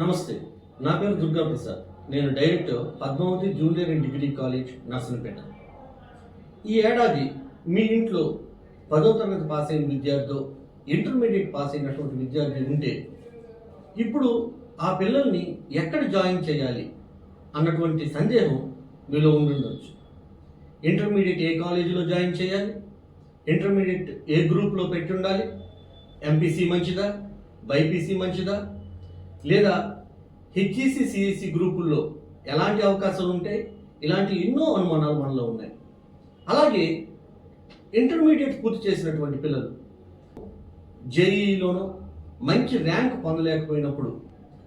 నమస్తే. నా పేరు దుర్గా ప్రసాద్ నేను director Padmavathi junior and degree college Narsannapeta ఈ ఏడాది మీ ఇంట్లో పదో తరగతి పాస్ అయిన విద్యార్థి ఇంటర్మీడియట్ పాస్ అయినటువంటి విద్యార్థి ఉంటే ఇప్పుడు ఆ పిల్లల్ని ఎక్కడ జాయిన్ చేయాలి అన్నటువంటి సందేహం మీలో ఉండుండొచ్చు. ఇంటర్మీడియట్ ఏ కాలేజీలో జాయిన్ చేయాలి? ఇంటర్మీడియట్ ఏ గ్రూప్లో పెట్టి ఉండాలి ఎంపీసీ మంచిదా? బైపీసీ మంచిదా? లేదా హెచ్ఈసి సిఈసి గ్రూపుల్లో ఎలాంటి అవకాశాలు ఉంటాయి? ఇలాంటి ఎన్నో అనుమానాలు మనలో ఉన్నాయి. అలాగే ఇంటర్మీడియట్ పూర్తి చేసినటువంటి పిల్లలు జేఈలోనో మంచి ర్యాంక్ పొందలేకపోయినప్పుడు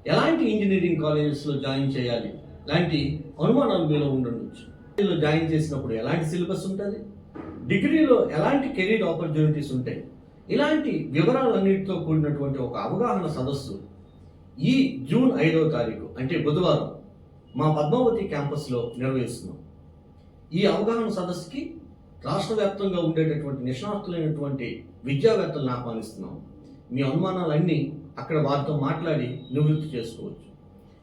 ఎలాంటి ఇంజనీరింగ్ కాలేజెస్లో జాయిన్ చేయాలి? లాంటి అనుమానాలు మీలో ఉండొచ్చు. డిగ్రీలో జాయిన్ చేసినప్పుడు ఎలాంటి సిలబస్ ఉంటుంది? డిగ్రీలో ఎలాంటి కెరీర్ ఆపర్చునిటీస్ ఉంటాయి? ఇలాంటి వివరాలన్నింటితో కూడినటువంటి ఒక అవగాహన సదస్సు ఈ జూన్ ఐదవ తారీఖు అంటే బుధవారం మా పద్మావతి క్యాంపస్లో నిర్వహిస్తున్నాం. ఈ అవగాహన సదస్సుకి రాష్ట్ర వ్యాప్తంగా ఉండేటటువంటి నిష్ణాతులైనటువంటి విద్యావేత్తలను ఆహ్వానిస్తున్నాం. మీ అనుమానాలన్నీ అక్కడ వారితో మాట్లాడి నివృత్తి చేసుకోవచ్చు.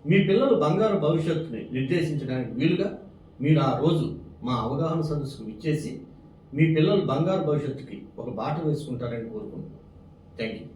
మీ పిల్లలు బంగారు భవిష్యత్తుని నిర్దేశించడానికి వీలుగా మీరు ఆ రోజు మా అవగాహన సదస్సుకు ఇచ్చేసి మీ పిల్లలు బంగారు భవిష్యత్తుకి ఒక బాట వేసుకుంటారని కోరుకుంటున్నాం. Thank you